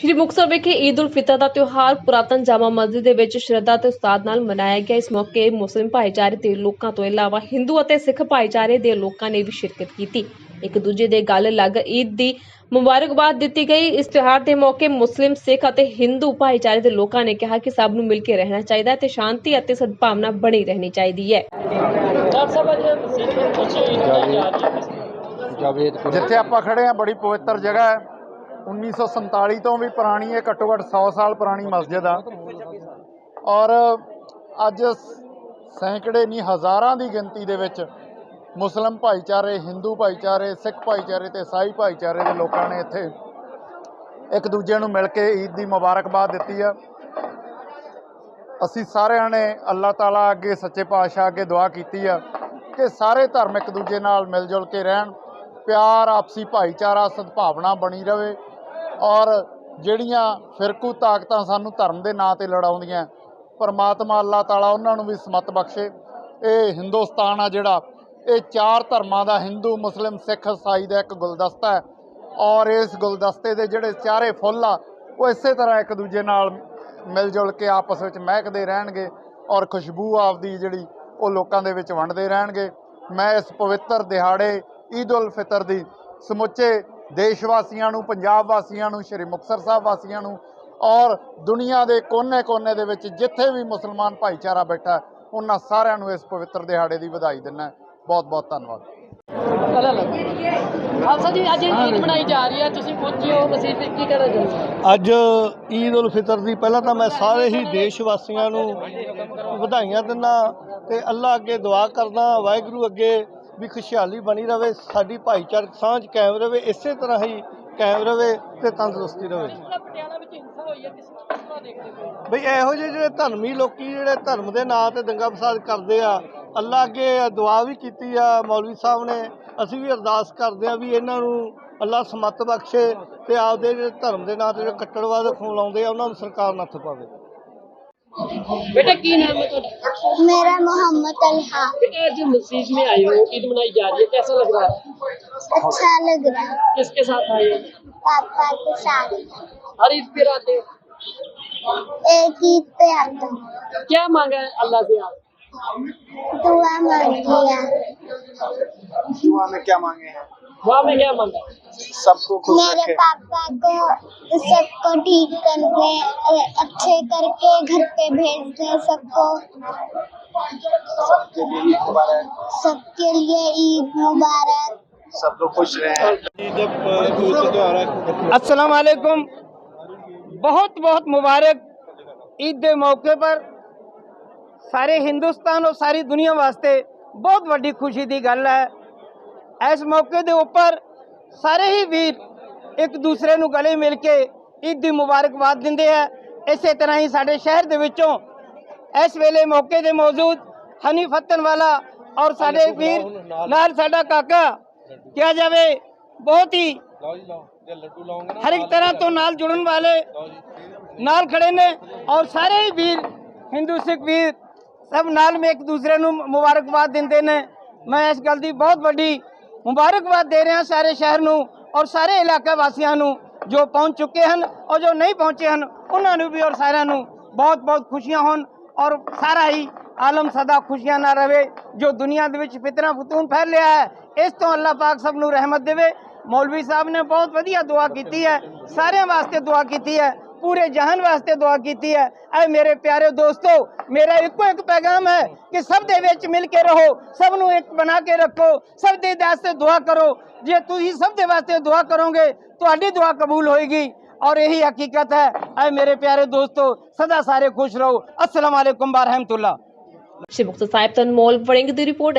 ਸ਼੍ਰੀ ਮੁਕਤਸਰ ਵਿਖੇ ਈਦ ਉਲ ਫਿਤਰ ਦਾ ਤਿਉਹਾਰ ਪੁਰਾਤਨ ਜਾਮਾ ਮਸਜਿਦ ਦੇ ਵਿੱਚ ਸ਼ਰਧਾ ਤੇ ਉਸਤਾਦ ਨਾਲ ਮਨਾਇਆ ਗਿਆ। ਇਸ ਮੌਕੇ ਮੁਸਲਿਮ ਭਾਈਚਾਰੇ ਦੇ ਲੋਕਾਂ ਤੋਂ ਇਲਾਵਾ ਹਿੰਦੂ ਅਤੇ ਸਿੱਖ ਭਾਈਚਾਰੇ ਦੇ ਲੋਕਾਂ ਨੇ ਵੀ ਸ਼ਿਰਕਤ ਕੀਤੀ। ਇੱਕ ਦੂਜੇ ਦੇ ਗਲ ਲੱਗ ਈਦ ਦੀ ਮੁਬਾਰਕਬਾਦ ਦਿੱਤੀ ਗਈ। ਇਸ ਤਿਉਹਾਰ ਦੇ ਮੌਕੇ ਮੁਸਲਿਮ ਸਿੱਖ ਅਤੇ ਹਿੰਦੂ ਭਾਈਚਾਰੇ ਦੇ ਲੋਕਾਂ ਨੇ ਕਿਹਾ ਕਿ ਸਭ ਨੂੰ ਮਿਲ ਕੇ ਰਹਿਣਾ ਚਾਹੀਦਾ ਹੈ ਤੇ ਸ਼ਾਂਤੀ ਅਤੇ ਸਦਭਾਵਨਾ ਬਣੀ ਰਹਿਣੀ ਚਾਹੀਦੀ ਹੈ। ਜਿੱਥੇ ਆਪਾਂ ਖੜੇ ਆ ਬੜੀ ਪਵਿੱਤਰ ਜਗ੍ਹਾ ਹੈ। 1947 ਤੋਂ ਵੀ ਪੁਰਾਣੀ ਹੈ, ਘੱਟੋ ਘੱਟ 100 ਸਾਲ ਪੁਰਾਣੀ ਮਸਜਿਦ ਆ। ਔਰ ਅੱਜ ਸੈਂਕੜੇ ਨਹੀਂ, ਹਜ਼ਾਰਾਂ ਦੀ ਗਿਣਤੀ ਦੇ ਵਿੱਚ ਮੁਸਲਮ ਭਾਈਚਾਰੇ, ਹਿੰਦੂ ਭਾਈਚਾਰੇ, ਸਿੱਖ ਭਾਈਚਾਰੇ ਤੇ ਈਸਾਈ ਭਾਈਚਾਰੇ ਦੇ ਲੋਕਾਂ ਨੇ ਇੱਥੇ ਇੱਕ ਦੂਜੇ ਨੂੰ ਮਿਲ ਕੇ ਈਦ ਦੀ ਮੁਬਾਰਕਬਾਦ ਦਿੱਤੀ ਆ। ਅਸੀਂ ਸਾਰਿਆਂ ਨੇ ਅੱਲਾਹ ਤਾਲਾ ਅੱਗੇ, ਸੱਚੇ ਪਾਤਸ਼ਾਹ ਅੱਗੇ ਦੁਆ ਕੀਤੀ ਆ ਕਿ ਸਾਰੇ ਧਰਮ ਇੱਕ ਦੂਜੇ ਨਾਲ ਮਿਲ ਜੁਲ ਕੇ ਰਹਿਣ। ਪਿਆਰ, ਆਪਸੀ ਭਾਈਚਾਰਾ, ਸਦਭਾਵਨਾ ਬਣੀ ਰਵੇ। ਔਰ ਜਿਹੜੀਆਂ ਫਿਰਕੂ ਤਾਕਤਾਂ ਸਾਨੂੰ ਧਰਮ ਦੇ ਨਾਂ ਤੇ ਲੜਾਉਂਦੀਆਂ, ਪਰਮਾਤਮਾ ਅੱਲਾਹ ਤਾਲਾ ਉਹਨਾਂ ਨੂੰ ਵੀ ਸਮਤ ਬਖਸ਼ੇ। ਇਹ ਹਿੰਦੁਸਤਾਨ ਆ ਜਿਹੜਾ, ਇਹ ਚਾਰ ਧਰਮਾਂ ਦਾ ਹਿੰਦੂ, ਮੁਸਲਿਮ, ਸਿੱਖ ਇਸਾਈ ਦਾ ਇੱਕ ਗੁਲਦਸਤਾ ਹੈ। ਔਰ ਇਸ ਗੁਲਦਸਤੇ ਦੇ ਜਿਹੜੇ ਚਾਰੇ ਫੁੱਲ ਆ, ਉਹ ਇਸੇ ਤਰ੍ਹਾਂ ਇੱਕ ਦੂਜੇ ਨਾਲ ਮਿਲ ਜੁਲ ਕੇ ਆਪਸ ਵਿੱਚ ਮਹਿਕਦੇ ਰਹਿਣਗੇ ਔਰ ਖੁਸ਼ਬੂ ਆਪਦੀ ਜਿਹੜੀ ਉਹ ਲੋਕਾਂ ਦੇ ਵਿੱਚ ਵੰਡਦੇ ਰਹਿਣਗੇ। ਮੈਂ ਇਸ ਪਵਿੱਤਰ ਦਿਹਾੜੇ, ਈਦ ਉਲ ਫਿਤਰ ਦੀ ਸਮੁੱਚੇ ਦੇਸ਼ ਵਾਸੀਆਂ ਨੂੰ ਪੰਜਾਬ ਵਾਸੀਆਂ ਨੂੰ ਸ਼੍ਰੀ ਮੁਕਤਸਰ ਸਾਹਿਬ ਵਾਸੀਆਂ ਨੂੰ ਔਰ ਦੁਨੀਆ ਦੇ ਕੋਨੇ-ਕੋਨੇ ਦੇ ਵਿੱਚ ਜਿੱਥੇ ਵੀ ਮੁਸਲਮਾਨ ਭਾਈਚਾਰਾ ਬੈਠਾ ਹੈ, ਉਹਨਾਂ ਸਾਰਿਆਂ ਨੂੰ ਇਸ ਪਵਿੱਤਰ ਦਿਹਾੜੇ ਦੀ ਵਧਾਈ ਦਿੰਦਾ ਬਹੁਤ ਬਹੁਤ ਧੰਨਵਾਦ। ਖਾਲਸਾ ਜੀ ਅੱਜ ਈਦ ਮਨਾਈ ਜਾ ਰਹੀ ਹੈ। ਤੁਸੀਂ ਪਹੁੰਚੇ ਹੋ ਮਸਜਿਦ ਵਿੱਚ ਕੀ ਕਹਿਣਾ ਚਾਹੁੰਦੇ ਅੱਜ ਈਦ ਉਲ ਫਿਤਰ ਦੀ ਪਹਿਲਾਂ ਤਾਂ ਮੈਂ ਸਾਰੇ ਹੀ ਦੇਸ਼ ਵਾਸੀਆਂ ਨੂੰ ਵਧਾਈਆਂ ਦਿੰਦਾ ਤੇ ਅੱਲਾ ਅੱਗੇ ਦੁਆ ਕਰਦਾ ਵਾਹਿਗੁਰੂ ਅੱਗੇ ਵੀ ਖੁਸ਼ਹਾਲੀ ਬਣੀ ਰਹੇ ਸਾਡੀ ਭਾਈਚਾਰਕ ਸਾਂਝ ਕਾਇਮ ਰਹੇ ਇਸੇ ਤਰ੍ਹਾਂ ਹੀ ਕਾਇਮ ਰਹੇ ਤੇ ਤੰਦਰੁਸਤੀ ਰਹੇ ਬਈ ਇਹੋ ਜਿਹੇ ਜਿਹੜੇ ਧਰਮੀ ਲੋਕੀ ਜਿਹੜੇ ਧਰਮ ਦੇ ਨਾਂ ਤੇ ਦੰਗਾ ਫਸਾਦ ਕਰਦੇ ਆ ਅੱਲਾ ਅੱਗੇ ਦੁਆ ਵੀ ਕੀਤੀ ਆ ਮੌਲਵੀ ਸਾਹਿਬ ਨੇ ਅਸੀਂ ਵੀ ਅਰਦਾਸ ਕਰਦੇ ਆ ਵੀ ਇਹਨਾਂ ਨੂੰ ਅੱਲਾ ਸਮਤ ਬਖਸ਼ੇ ਤੇ ਆਪਦੇ ਜਿਹੜੇ ਧਰਮ ਦੇ ਨਾਂ ਤੇ ਜਿਹੜੇ ਕੱਟੜਵਾਦ ਖੋਲਾਉਂਦੇ ਆ ਉਹਨਾਂ ਨੂੰ ਸਰਕਾਰ ਨੱਥ ਪਾਵੇ। ਬੇਟਾ ਕੀ ਨਾਮ ਹੈ ਤੁਹਾਡਾ? मेरा मोहम्मद अल्हा। बेटा आज मस्जिद में आए हो? ईद मनाई जा रही है कैसा लग रहा है? अच्छा लग रहा है। किसके साथ आए हो? पापा के साथ। हर ईद पे आते हो एक ईद पे आता हूँ। क्या मांगा है अल्लाह से आप? दुआ मांगी है। दुआ में क्या मांगे हैं? वहाँ में क्या मांगा सबको मेरे पापा को सबको ठीक करने अ, अच्छे करके घर पे भेजने सबको। सबके लिए ईद मुबारक सब लोग खुश रहे अस्सलाम वालेकुम बहुत बहुत मुबारक ईद ਦੇ ਮੌਕੇ ਪਰ ਸਾਰੇ ਹਿੰਦੁਸਤਾਨ ਔਰ ਸਾਰੀ ਦੁਨੀਆ ਵਾਸਤੇ ਬਹੁਤ ਵੱਡੀ ਖੁਸ਼ੀ ਦੀ ਗੱਲ ਹੈ ਇਸ ਮੌਕੇ ਦੇ ਉੱਪਰ ਸਾਰੇ ਹੀ ਵੀਰ ਇੱਕ ਦੂਸਰੇ ਨੂੰ ਗਲੇ ਮਿਲ ਕੇ ਈਦ ਦੀ ਮੁਬਾਰਕਬਾਦ ਦਿੰਦੇ ਆ ਇਸੇ ਤਰ੍ਹਾਂ ਹੀ ਸਾਡੇ ਸ਼ਹਿਰ ਦੇ ਵਿੱਚੋਂ ਇਸ ਵੇਲੇ ਮੌਕੇ ਦੇ ਮੌਜੂਦ ਹਨੀ ਫੱਤਨ ਵਾਲਾ ਔਰ ਸਾਡੇ ਵੀਰ ਨਾਲ ਸਾਡਾ ਕਾਕਾ। ਕਿਹਾ ਜਾਵੇ ਬਹੁਤ ਹੀ ਹਰ ਇੱਕ ਤਰ੍ਹਾਂ ਤੋਂ ਨਾਲ ਜੁੜਨ ਵਾਲੇ ਨਾਲ ਖੜੇ ਨੇ ਔਰ ਸਾਰੇ ਹੀ ਵੀਰ ਹਿੰਦੂ ਸਿੱਖ ਵੀਰ ਸਭ ਨਾਲ ਮੇ ਇੱਕ ਦੂਸਰੇ ਨੂੰ ਮੁਬਾਰਕਬਾਦ ਦਿੰਦੇ ਨੇ। ਮੈਂ ਇਸ ਗੱਲ ਦੀ ਬਹੁਤ ਵੱਡੀ ਮੁਬਾਰਕਬਾਦ ਦੇ ਰਿਹਾ ਸਾਰੇ ਸ਼ਹਿਰ ਨੂੰ ਔਰ ਸਾਰੇ ਇਲਾਕਾ ਵਾਸੀਆਂ ਨੂੰ ਜੋ ਪਹੁੰਚ ਚੁੱਕੇ ਹਨ ਔਰ ਜੋ ਨਹੀਂ ਪਹੁੰਚੇ ਹਨ ਉਹਨਾਂ ਨੂੰ ਵੀ ਔਰ ਸਾਰਿਆਂ ਨੂੰ ਬਹੁਤ ਬਹੁਤ ਖੁਸ਼ੀਆਂ ਹੋਣ। ਔਰ ਸਾਰਾ ਹੀ ਆਲਮ ਸਦਾ ਖੁਸ਼ੀਆਂ ਨਾਲ ਰਵੇ, ਜੋ ਦੁਨੀਆ ਦੇ ਵਿੱਚ ਫਿਤਨਾ ਫਤੂਨ ਫੈਲ ਰਿਹਾ ਹੈ, ਇਸ ਤੋਂ ਅੱਲਾਹ ਪਾਕ ਸਭ ਨੂੰ ਰਹਿਮਤ ਦੇਵੇ। ਮੌਲਵੀ ਸਾਹਿਬ ਨੇ ਬਹੁਤ ਵਧੀਆ ਦੁਆ ਕੀਤੀ ਹੈ, ਸਾਰਿਆਂ ਵਾਸਤੇ ਦੁਆ ਕੀਤੀ ਹੈ, ਪੂਰੇ ਜਹਾਨ ਵਾਸਤੇ ਦੁਆ ਕੀਤੀ ਹੈ। ਐ ਮੇਰੇ ਪਿਆਰੇ ਦੋਸਤੋ, ਮੇਰਾ ਇੱਕੋ ਇੱਕ ਪੈਗਾਮ ਹੈ ਕਿ ਸਭ ਦੇ ਵਿੱਚ ਮਿਲ ਕੇ ਰਹੋ, ਸਭ ਨੂੰ ਇੱਕ ਬਣਾ ਕੇ ਰੱਖੋ, ਸਭ ਦੇ ਵਾਸਤੇ ਦੁਆ ਕਰੋ। ਜੇ ਤੁਸੀਂ ਸਭ ਦੇ ਵਾਸਤੇ ਦੁਆ ਕਰੋਗੇ, ਤੁਹਾਡੀ ਦੁਆ ਕਬੂਲ ਹੋਏਗੀ। ਔਰ ਇਹੀ ਹਕੀਕਤ ਹੈ ਐ ਮੇਰੇ ਪਿਆਰੇ ਦੋਸਤੋ ਸਦਾ ਸਾਰੇ ਖੁਸ਼ ਰਹੋ ਅਸਲਾਮ ਵਾਲੇਕੁਮ ਬਰਹਮਤੁल्ला ਸ਼੍ਰੀ ਮੁਕਤਸਰ ਸਾਹਿਬ ਤੋਂ ਅਨਮੋਲ ਵੜਿੰਗ ਦੀ ਰਿਪੋਰਟ